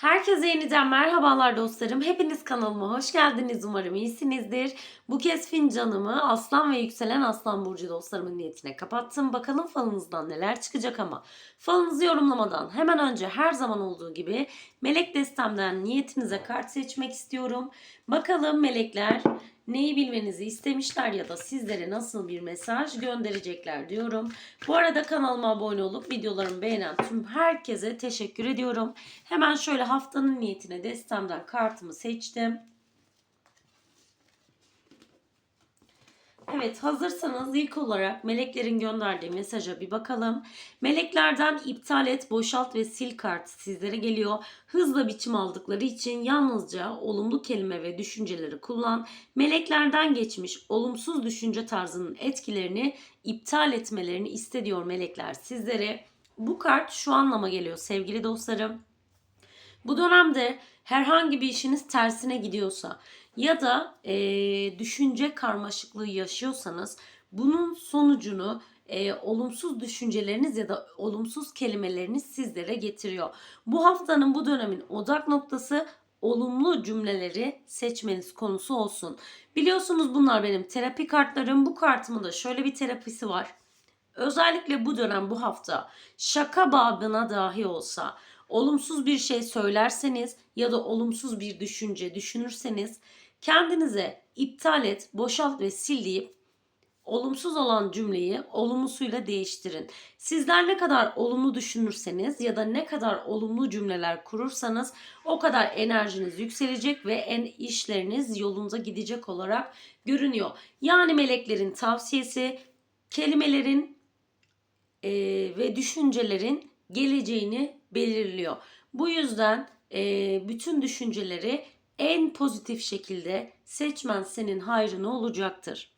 Herkese yeniden merhabalar dostlarım. Hepiniz kanalıma hoş geldiniz. Umarım iyisinizdir. Bu kez fincanımı Aslan ve Yükselen Aslan Burcu dostlarımın niyetine kapattım. Bakalım falınızdan neler çıkacak ama falınızı yorumlamadan hemen önce her zaman olduğu gibi melek destemden niyetinize kart seçmek istiyorum. Bakalım melekler neyi bilmenizi istemişler ya da sizlere nasıl bir mesaj gönderecekler diyorum. Bu arada kanalıma abone olup videolarımı beğenen tüm herkese teşekkür ediyorum. Hemen şöyle haftanın niyetine destemden kartımı seçtim. Evet hazırsanız ilk olarak meleklerin gönderdiği mesaja bir bakalım. Meleklerden iptal et, boşalt ve sil kartı sizlere geliyor. Hızla biçim aldıkları için yalnızca olumlu kelime ve düşünceleri kullan. Meleklerden geçmiş olumsuz düşünce tarzının etkilerini iptal etmelerini istediyor melekler sizlere. Bu kart şu anlama geliyor sevgili dostlarım. Bu dönemde herhangi bir işiniz tersine gidiyorsa ya da e, düşünce karmaşıklığı yaşıyorsanız bunun sonucunu e, olumsuz düşünceleriniz ya da olumsuz kelimeleriniz sizlere getiriyor. Bu haftanın bu dönemin odak noktası olumlu cümleleri seçmeniz konusu olsun. Biliyorsunuz bunlar benim terapi kartlarım. Bu kartımın da şöyle bir terapisi var. Özellikle bu dönem bu hafta şaka babına dahi olsa olumsuz bir şey söylerseniz ya da olumsuz bir düşünce düşünürseniz kendinize iptal et, boşalt ve sil deyip olumsuz olan cümleyi olumlusuyla değiştirin. Sizler ne kadar olumlu düşünürseniz ya da ne kadar olumlu cümleler kurursanız o kadar enerjiniz yükselecek ve en işleriniz yolunda gidecek olarak görünüyor. Yani meleklerin tavsiyesi kelimelerin e, ve düşüncelerin geleceğini belirliyor. Bu yüzden e, bütün düşünceleri en pozitif şekilde seçmen senin hayrına olacaktır.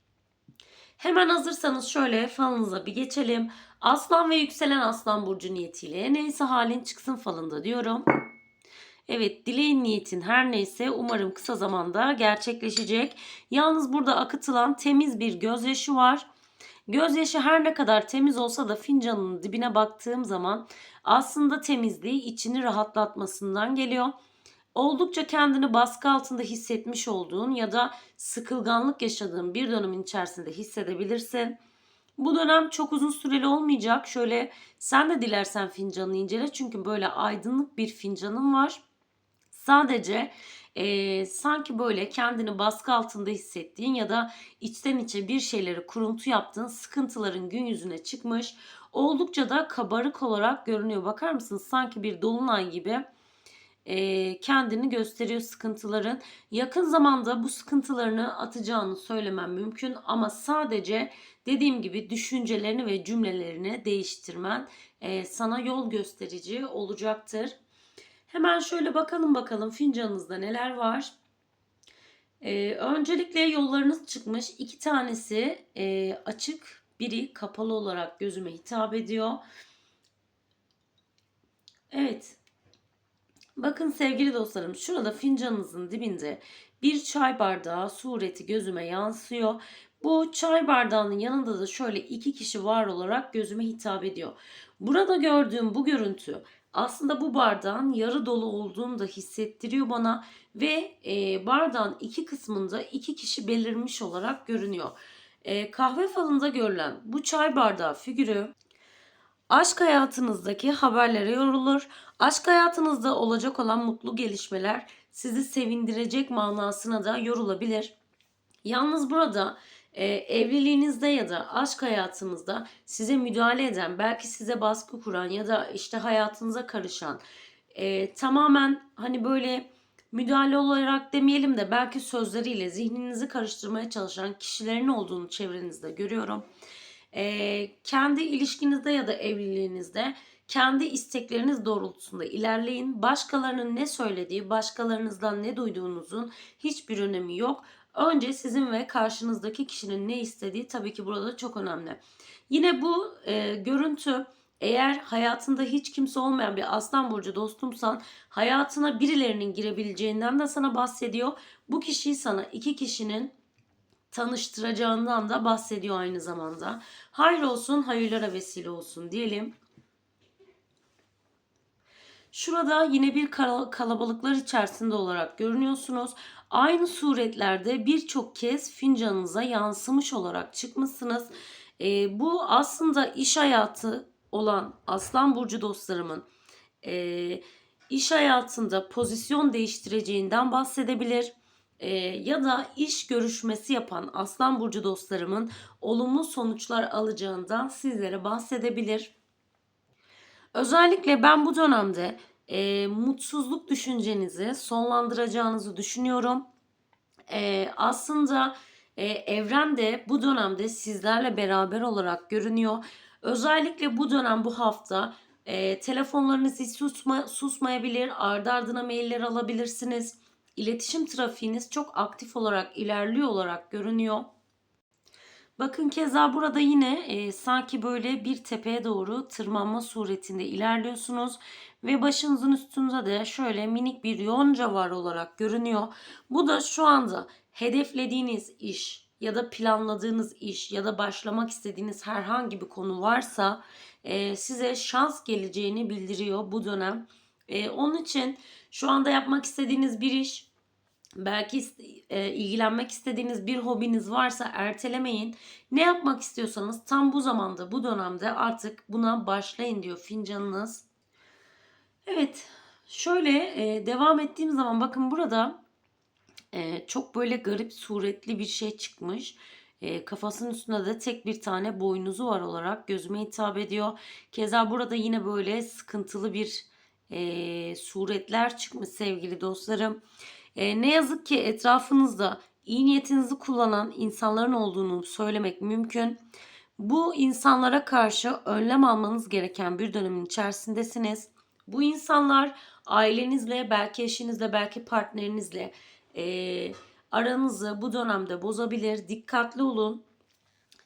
Hemen hazırsanız şöyle falınıza bir geçelim. Aslan ve yükselen aslan burcu niyetiyle neyse halin çıksın falında diyorum. Evet dileğin niyetin her neyse umarım kısa zamanda gerçekleşecek. Yalnız burada akıtılan temiz bir gözyaşı var. Gözyaşı her ne kadar temiz olsa da fincanın dibine baktığım zaman aslında temizliği içini rahatlatmasından geliyor. Oldukça kendini baskı altında hissetmiş olduğun ya da sıkılganlık yaşadığın bir dönemin içerisinde hissedebilirsin. Bu dönem çok uzun süreli olmayacak. Şöyle sen de dilersen fincanını incele çünkü böyle aydınlık bir fincanın var. Sadece e, sanki böyle kendini baskı altında hissettiğin ya da içten içe bir şeyleri kuruntu yaptığın sıkıntıların gün yüzüne çıkmış. Oldukça da kabarık olarak görünüyor. Bakar mısınız? Sanki bir dolunay gibi e, kendini gösteriyor sıkıntıların. Yakın zamanda bu sıkıntılarını atacağını söylemem mümkün ama sadece dediğim gibi düşüncelerini ve cümlelerini değiştirmen e, sana yol gösterici olacaktır. Hemen şöyle bakalım bakalım fincanınızda neler var. Ee, öncelikle yollarınız çıkmış. İki tanesi e, açık, biri kapalı olarak gözüme hitap ediyor. Evet. Bakın sevgili dostlarım şurada fincanınızın dibinde bir çay bardağı sureti gözüme yansıyor. Bu çay bardağının yanında da şöyle iki kişi var olarak gözüme hitap ediyor. Burada gördüğüm bu görüntü aslında bu bardağın yarı dolu olduğunu da hissettiriyor bana ve e, bardağın iki kısmında iki kişi belirmiş olarak görünüyor. E, kahve falında görülen bu çay bardağı figürü aşk hayatınızdaki haberlere yorulur. Aşk hayatınızda olacak olan mutlu gelişmeler sizi sevindirecek manasına da yorulabilir. Yalnız burada e, evliliğinizde ya da aşk hayatınızda size müdahale eden, belki size baskı kuran ya da işte hayatınıza karışan e, tamamen hani böyle müdahale olarak demeyelim de belki sözleriyle zihninizi karıştırmaya çalışan kişilerin olduğunu çevrenizde görüyorum. E, kendi ilişkinizde ya da evliliğinizde kendi istekleriniz doğrultusunda ilerleyin. Başkalarının ne söylediği, başkalarınızdan ne duyduğunuzun hiçbir önemi yok. Önce sizin ve karşınızdaki kişinin ne istediği tabii ki burada çok önemli. Yine bu e, görüntü eğer hayatında hiç kimse olmayan bir aslan burcu dostumsan hayatına birilerinin girebileceğinden de sana bahsediyor. Bu kişiyi sana iki kişinin tanıştıracağından da bahsediyor aynı zamanda. Hayır olsun, hayırlara vesile olsun diyelim. Şurada yine bir kala- kalabalıklar içerisinde olarak görünüyorsunuz. Aynı suretlerde birçok kez fincanınıza yansımış olarak çıkmışsınız. Ee, bu aslında iş hayatı olan Aslan Burcu dostlarımın e, iş hayatında pozisyon değiştireceğinden bahsedebilir. E, ya da iş görüşmesi yapan Aslan Burcu dostlarımın olumlu sonuçlar alacağından sizlere bahsedebilir. Özellikle ben bu dönemde e, mutsuzluk düşüncenizi sonlandıracağınızı düşünüyorum. E, aslında e, evren de bu dönemde sizlerle beraber olarak görünüyor. Özellikle bu dönem bu hafta e, telefonlarınız hiç susma, susmayabilir, ardı ardına mailler alabilirsiniz. İletişim trafiğiniz çok aktif olarak ilerliyor olarak görünüyor. Bakın keza burada yine e, sanki böyle bir tepeye doğru tırmanma suretinde ilerliyorsunuz ve başınızın üstünde de şöyle minik bir yonca var olarak görünüyor. Bu da şu anda hedeflediğiniz iş ya da planladığınız iş ya da başlamak istediğiniz herhangi bir konu varsa e, size şans geleceğini bildiriyor bu dönem. E, onun için şu anda yapmak istediğiniz bir iş belki e, ilgilenmek istediğiniz bir hobiniz varsa ertelemeyin. Ne yapmak istiyorsanız tam bu zamanda bu dönemde artık buna başlayın diyor fincanınız. Evet şöyle e, devam ettiğim zaman bakın burada e, çok böyle garip suretli bir şey çıkmış. E, kafasının üstünde de tek bir tane boynuzu var olarak gözüme hitap ediyor. Keza burada yine böyle sıkıntılı bir e, suretler çıkmış sevgili dostlarım. E, ne yazık ki etrafınızda iyi niyetinizi kullanan insanların olduğunu söylemek mümkün. Bu insanlara karşı önlem almanız gereken bir dönemin içerisindesiniz. Bu insanlar ailenizle, belki eşinizle, belki partnerinizle e, aranızı bu dönemde bozabilir. Dikkatli olun.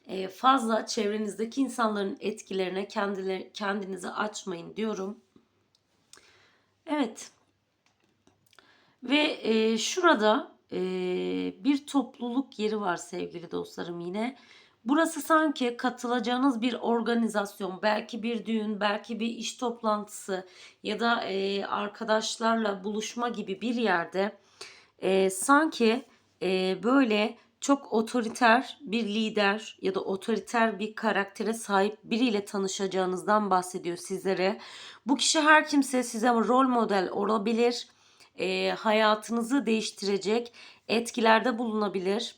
E, fazla çevrenizdeki insanların etkilerine kendileri, kendinizi açmayın diyorum. Evet. Ve e, şurada e, bir topluluk yeri var sevgili dostlarım yine. Burası sanki katılacağınız bir organizasyon, belki bir düğün, belki bir iş toplantısı ya da e, arkadaşlarla buluşma gibi bir yerde e, sanki e, böyle çok otoriter bir lider ya da otoriter bir karaktere sahip biriyle tanışacağınızdan bahsediyor sizlere. Bu kişi her kimse size rol model olabilir e, hayatınızı değiştirecek etkilerde bulunabilir.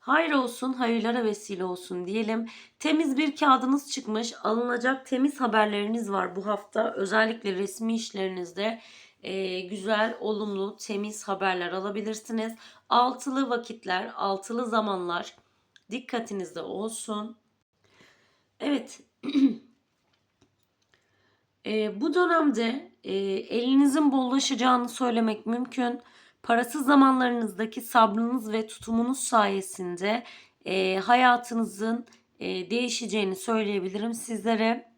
Hayır olsun, hayırlara vesile olsun diyelim. Temiz bir kağıdınız çıkmış, alınacak temiz haberleriniz var bu hafta. Özellikle resmi işlerinizde e, güzel, olumlu, temiz haberler alabilirsiniz. Altılı vakitler, altılı zamanlar dikkatinizde olsun. Evet, e, bu dönemde e, elinizin bollaşacağını söylemek mümkün. Parasız zamanlarınızdaki sabrınız ve tutumunuz sayesinde e, hayatınızın e, değişeceğini söyleyebilirim sizlere.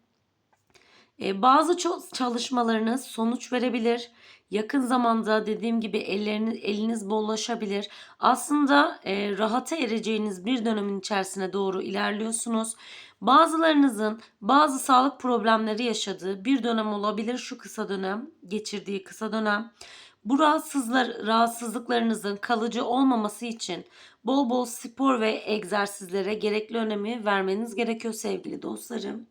E, bazı çalışmalarınız sonuç verebilir. Yakın zamanda dediğim gibi elleriniz, eliniz bollaşabilir. Aslında e, rahata ereceğiniz bir dönemin içerisine doğru ilerliyorsunuz. Bazılarınızın bazı sağlık problemleri yaşadığı bir dönem olabilir şu kısa dönem, geçirdiği kısa dönem. Bu rahatsızlar, rahatsızlıklarınızın kalıcı olmaması için bol bol spor ve egzersizlere gerekli önemi vermeniz gerekiyor sevgili dostlarım.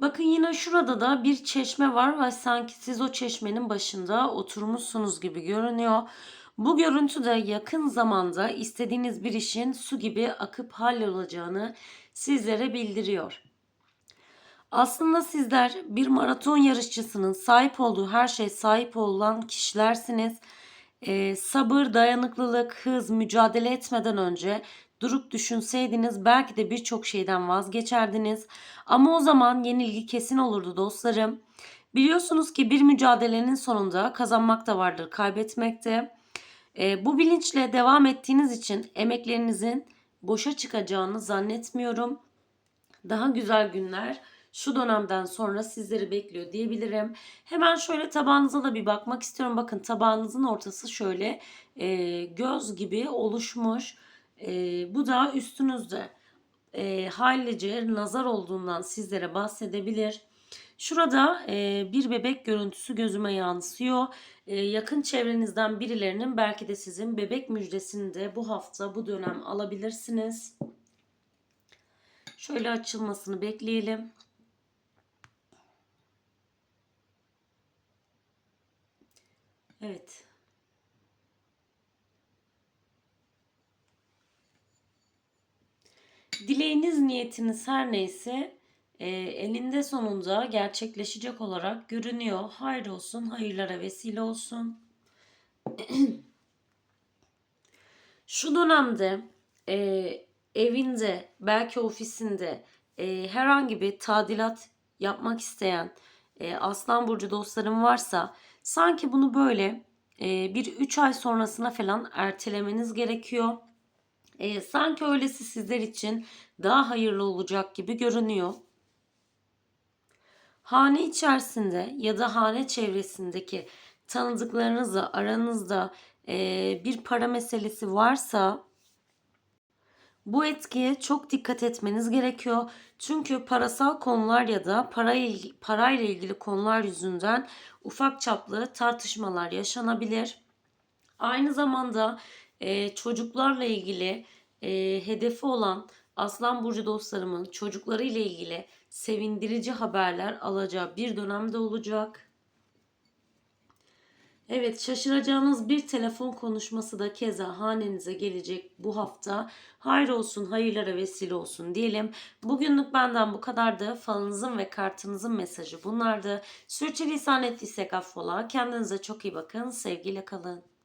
Bakın yine şurada da bir çeşme var ve sanki siz o çeşmenin başında oturmuşsunuz gibi görünüyor. Bu görüntü de yakın zamanda istediğiniz bir işin su gibi akıp hallolacağını sizlere bildiriyor. Aslında sizler bir maraton yarışçısının sahip olduğu her şey sahip olan kişilersiniz. Ee, sabır, dayanıklılık, hız, mücadele etmeden önce durup düşünseydiniz belki de birçok şeyden vazgeçerdiniz. Ama o zaman yenilgi kesin olurdu dostlarım. Biliyorsunuz ki bir mücadelenin sonunda kazanmak da vardır, kaybetmek de. E, bu bilinçle devam ettiğiniz için emeklerinizin boşa çıkacağını zannetmiyorum. Daha güzel günler şu dönemden sonra sizleri bekliyor diyebilirim. Hemen şöyle tabağınıza da bir bakmak istiyorum. Bakın tabağınızın ortası şöyle e, göz gibi oluşmuş. E, bu da üstünüzde e, hallice nazar olduğundan sizlere bahsedebilir. Şurada e, bir bebek görüntüsü gözüme yansıyor. E, yakın çevrenizden birilerinin belki de sizin bebek müjdesini de bu hafta bu dönem alabilirsiniz. Şöyle açılmasını bekleyelim. Evet. Dileğiniz, niyetiniz her neyse e, eninde sonunda gerçekleşecek olarak görünüyor. Hayır olsun, hayırlara vesile olsun. Şu dönemde e, evinde, belki ofisinde e, herhangi bir tadilat yapmak isteyen e, Aslan Burcu dostlarım varsa sanki bunu böyle e, bir 3 ay sonrasına falan ertelemeniz gerekiyor. E, sanki öylesi sizler için daha hayırlı olacak gibi görünüyor. Hane içerisinde ya da hane çevresindeki tanıdıklarınızla aranızda e, bir para meselesi varsa bu etkiye çok dikkat etmeniz gerekiyor. Çünkü parasal konular ya da para parayla ilgili konular yüzünden ufak çaplı tartışmalar yaşanabilir. Aynı zamanda e, çocuklarla ilgili e, hedefi olan Aslan Burcu dostlarımın çocukları ile ilgili sevindirici haberler alacağı bir dönemde olacak. Evet şaşıracağınız bir telefon konuşması da keza hanenize gelecek bu hafta. Hayır olsun, hayırlara vesile olsun diyelim. Bugünlük benden bu kadardı. Falınızın ve kartınızın mesajı bunlardı. Sürçülisan ettiysek affola. Kendinize çok iyi bakın. Sevgiyle kalın.